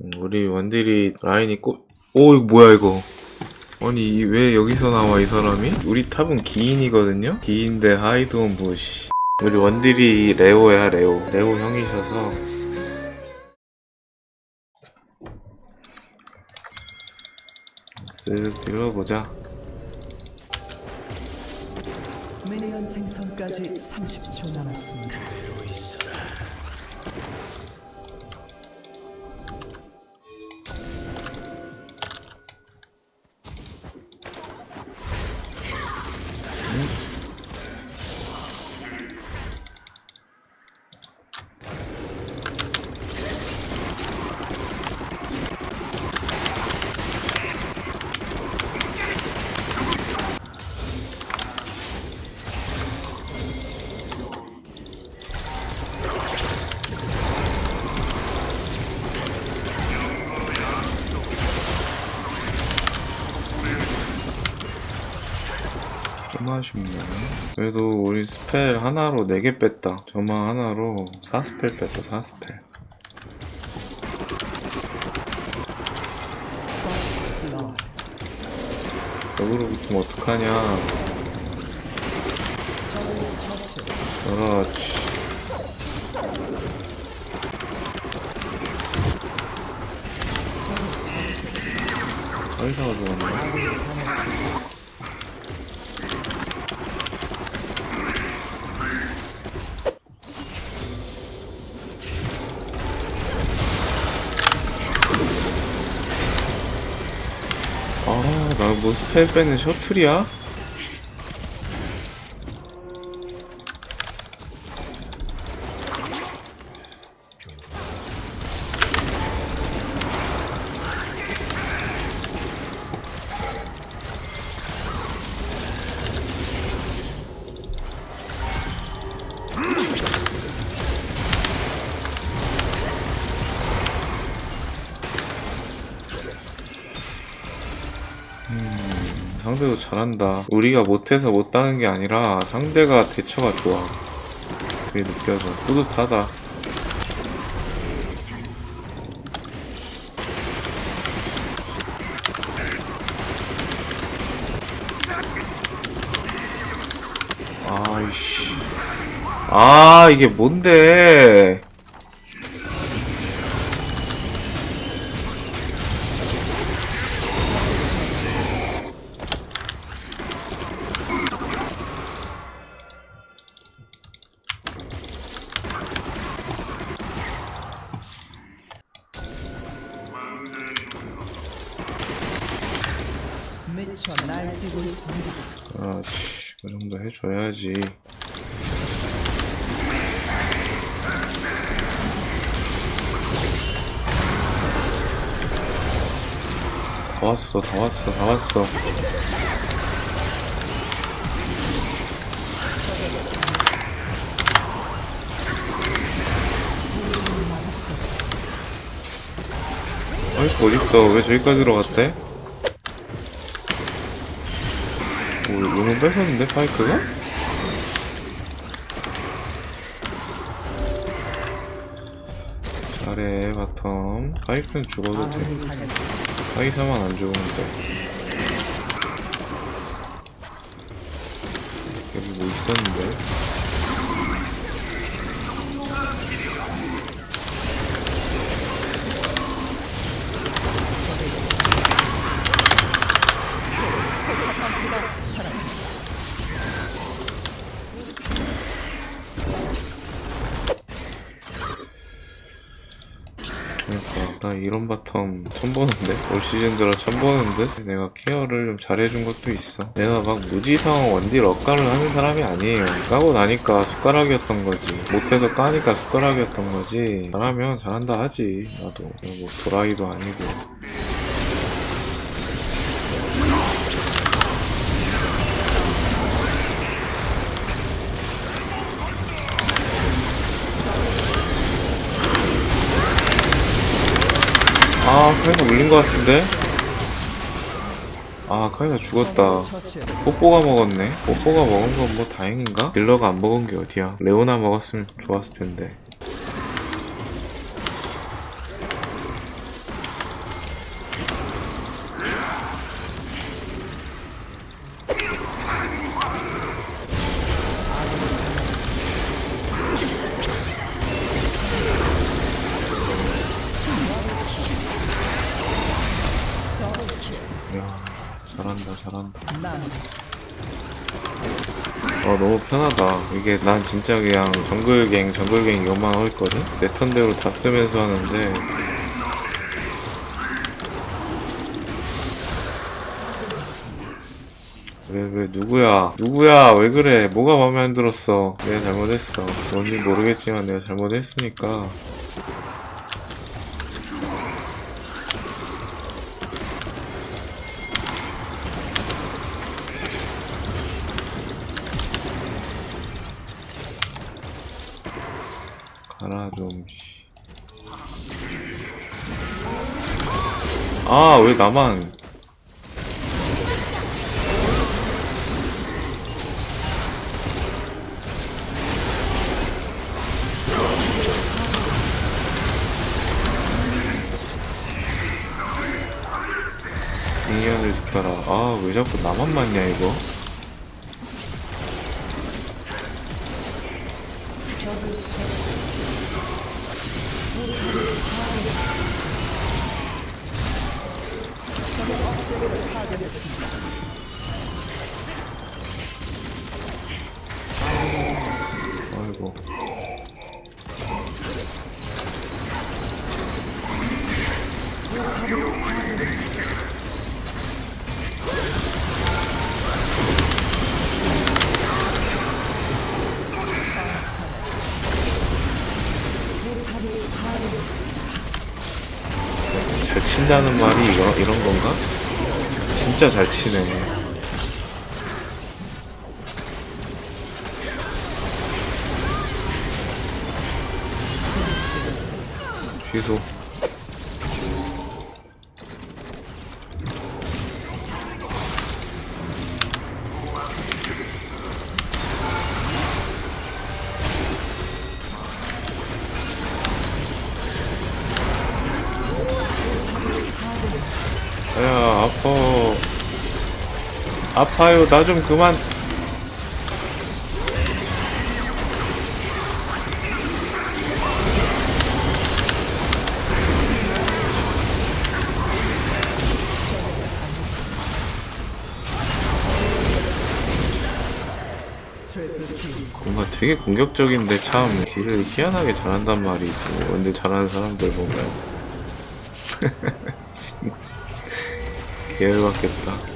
음, 우리 원딜이 라인이 꼭, 오, 이거 뭐야, 이거. 아니, 이- 왜 여기서 나와, 이 사람이? 우리 탑은 기인이거든요? 기인데 하이드온 뭐, 씨. 우리 원딜이 레오야, 레오. 레오 형이셔서. 쓱 찔러보자. 미니언 생성까지 30초 남았습니다. 좀 아쉽네. 그래도 우리 스펠 하나로 4개 뺐다. 저만 하나로 4스펠 뺐어, 4스펠. 블러드. 역으로 붙으면 어떡하냐. 그렇지. 의사가 좋았네. 아, 나 뭐 스펠 빼는 셔틀이야? 상대도 잘한다. 우리가 못해서 못하는 게 아니라 상대가 대처가 좋아. 그게 느껴져. 뿌듯하다. 아이씨. 아, 이게 뭔데? 해줘야지. 다 왔어, 다 왔어, 다 왔어. 아이고, 어딨어? 왜 저기까지 들어갔대? 오, 너무 뺏었는데, 파이크가? 바텀. 파이크는 죽어도 돼. 파이사만 안 죽으면 돼. 여기 뭐 있었는데? 이런 바텀 처음 보는데? 올 시즌 들어 처음 보는데 내가 케어를 좀 잘해준 것도 있어. 내가 막 무지성 원딜 억가를 하는 사람이 아니에요. 까고 나니까 숟가락이었던 거지. 못해서 까니까 숟가락이었던 거지. 잘하면 잘한다 하지. 나도. 뭐 도라이도 아니고 카이사 물린 것 같은데 아 카이사 죽었다. 뽀뽀가 먹었네. 뽀뽀가 먹은 건 뭐 다행인가? 딜러가 안 먹은 게 어디야. 레오나 먹었으면 좋았을 텐데. 이게 난 진짜 그냥 정글갱 정글갱 이것만 하고 있거든? 내 턴대로 다 쓰면서 하는데. 왜 왜 누구야? 누구야? 왜 그래? 뭐가 마음에 안 들었어? 내가 잘못했어. 뭔지 모르겠지만 내가 잘못했으니까 아, 왜 나만 미니언을 지켜라. 아, 왜 자꾸 나만 맞냐, 이거? 아이고. 잘 친다는 말이 이거, 이런 건가? 진짜 잘 치네. 취소. 아파요. 나 좀 그만. 뭔가 되게 공격적인데 참 딜을 희한하게 잘한단 말이지. 원딜 잘하는 사람들 보면. 계열 받겠다.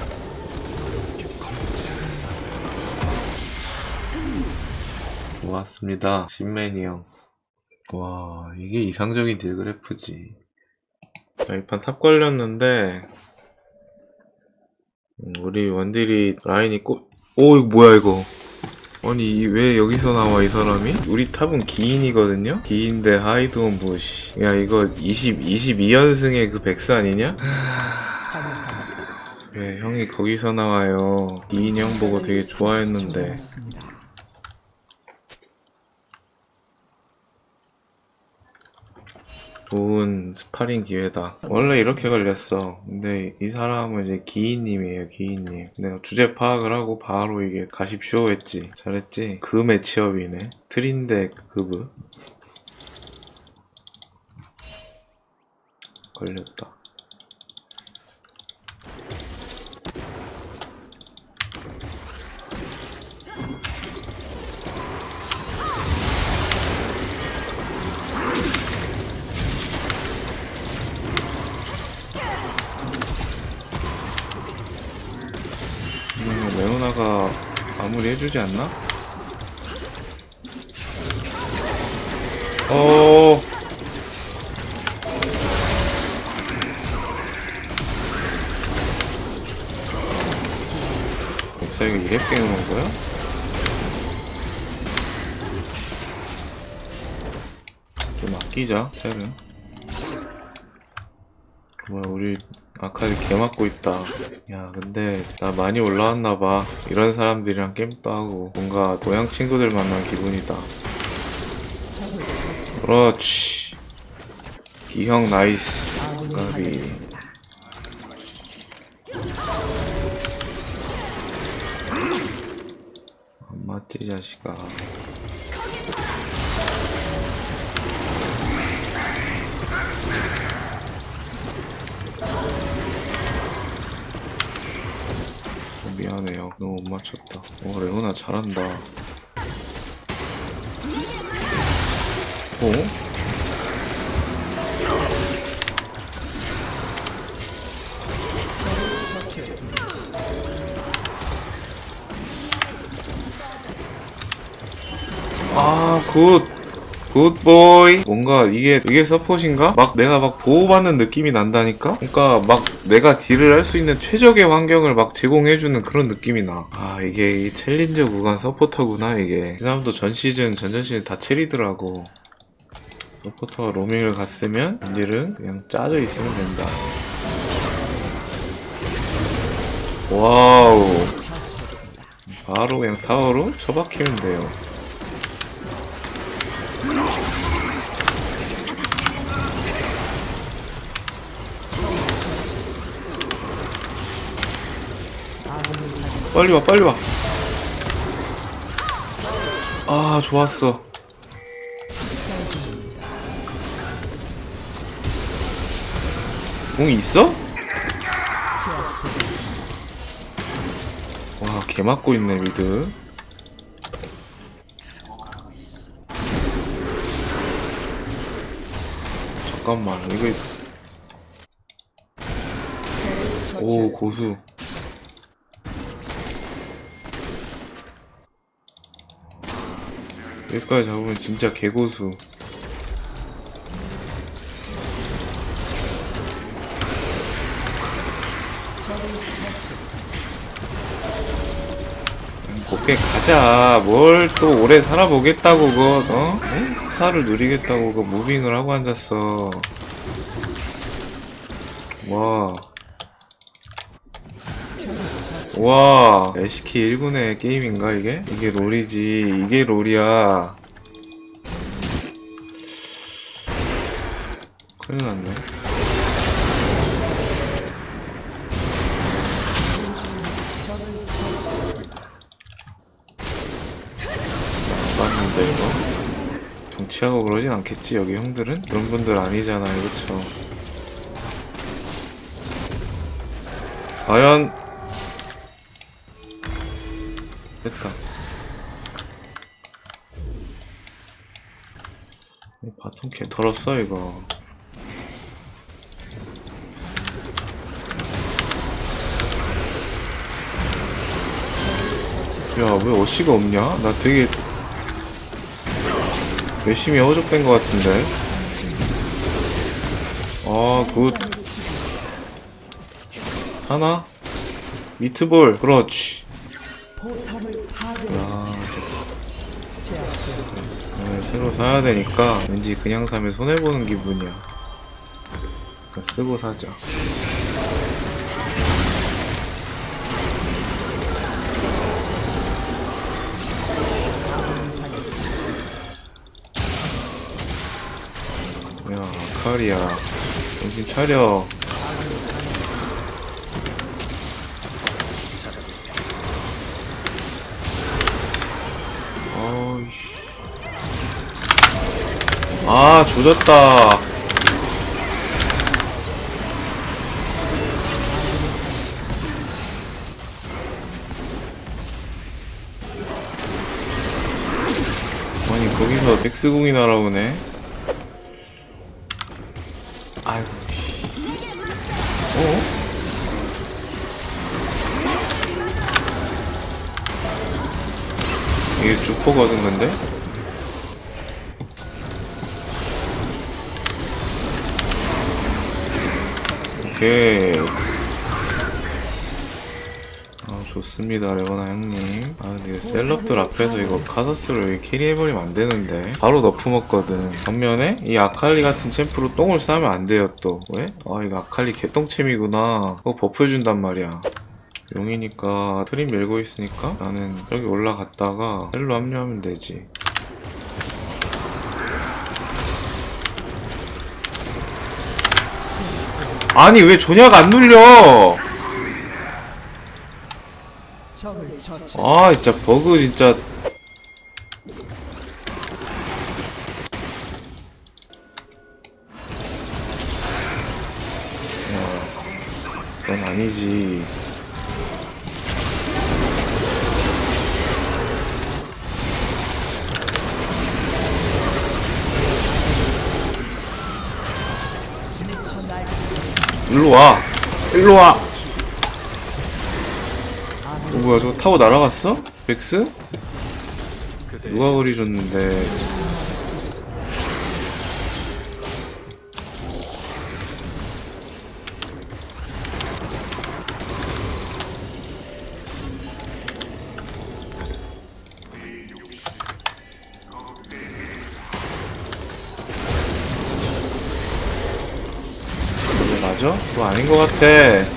고맙습니다. 신맨이 형. 와, 이게 이상적인 딜 그래프지. 자, 이 판 탑 걸렸는데, 음, 우리 원딜이 라인이 꼬, 오, 이거 뭐야, 이거. 아니, 이- 왜 여기서 나와, 이 사람이? 우리 탑은 기인이거든요? 기인 대 하이드온 부시. 야, 이거 20, 22연승의 그 백스 아니냐? 왜 형이 거기서 나와요. 기인 형 보고 되게 좋아했는데. 좋은 스파링 기회다. 원래 이렇게 걸렸어. 근데 이 사람은 이제 기인님이에요, 기인님. 내가 주제 파악을 하고 바로 이게 가십쇼 했지. 잘했지? 그 매치업이네. 트린데 그브. 걸렸다. 음, 레오나가 마무리 해주지 않나? 어. 역사 이거 이래 빼놓은 거야? 좀 아끼자, 텔은. 뭐야, 우리 아카리 개 맞고 있다. 야, 근데 나 많이 올라왔나봐. 이런 사람들이랑 게임도 하고 뭔가 고향 친구들 만난 기분이다. 그렇지. 기형 나이스. 까비. 안 맞지, 자식아. 미안해요. 너무 못 맞췄다. 어, 레오나 잘한다. 어? 아, 굿. 굿보이. 뭔가 이게, 이게 서폿인가? 막 내가 막 보호받는 느낌이 난다니까? 그러니까 막 내가 딜을 할 수 있는 최적의 환경을 막 제공해주는 그런 느낌이 나. 아, 이게 이 챌린저 구간 서포터구나, 이게. 이 사람도 전 시즌, 전전 시즌 다 체리더라고. 서포터가 로밍을 갔으면 딜은 그냥 짜져 있으면 된다. 와우. 바로 그냥 타워로 처박히면 돼요. 아군이 당했습니다. 빨리 와, 빨리 와. 아, 좋았어. 공이 있어? 와, 개 맞고 있네, 미드. 잠깐만, 이거. 오, 고수. 여기까지 잡으면 진짜 개고수. 곱게 가자. 뭘 또 오래 살아보겠다고, 그거, 어? 응? 사를 누리겠다고, 그 무빙을 하고 앉았어. 와. 와, LCK 1군의 게임인가, 이게? 이게 롤이지. 이게 롤이야. 큰일 났네. 맞는데, 이거? 정치하고 그러진 않겠지, 여기 형들은? 그런 분들 아니잖아요, 그쵸? 과연, 됐다. 이 바텀 개 털었어, 이거. 야, 왜 어시가 없냐? 나 되게 열심히 허접된 것 같은데. 아, 굿. 사나? 미트볼, 그렇지. 새로 사야 되니까 왠지 그냥 사면 손해보는 기분이야. 그러니까 쓰고 사자. 야, 카리야. 정신 차려. 아, 조졌다. 아니, 거기서 백스공이 날아오네. 아이고, 씨. 어? 이게 주포거든, 근데? 오케이. 아, 좋습니다, 레거나 형님. 아, 근데 이거 셀럽들 앞에서 이거 카서스를 캐리해버리면 안 되는데. 바로 너프 먹거든. 반면에, 이 아칼리 같은 챔프로 똥을 싸면 안 돼요, 또. 왜? 아, 이거 아칼리 개똥챔이구나. 그거 버프해준단 말이야. 용이니까 트림 밀고 있으니까 나는 저기 올라갔다가 셀로 합류하면 되지. 아니 왜 조냐가 안 눌려? 아 진짜 버그 진짜 일로 와 일로 와 어, 뭐야 저거 타고 날아갔어? 백스? 누가 그리 줬는데 맞아? 그거 아닌 것 같아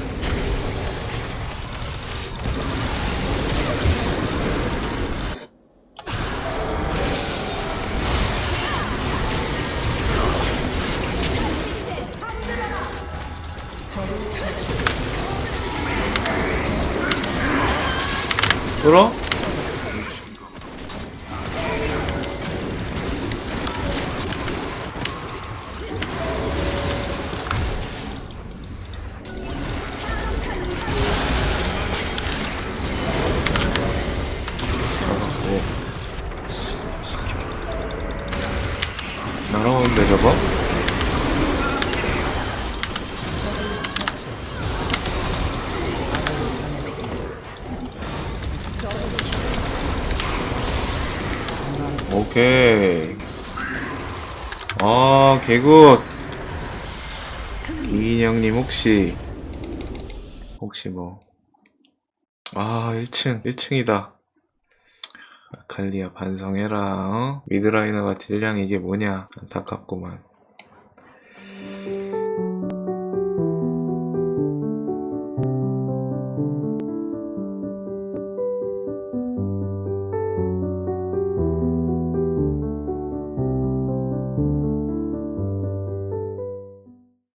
아, 개굿. 이인영님 혹시, 혹시 뭐, 아, 1층, 1층이다. 아칼리아 반성해라, 어? 미드라이너가 딜량 이게 뭐냐? 안타깝구만.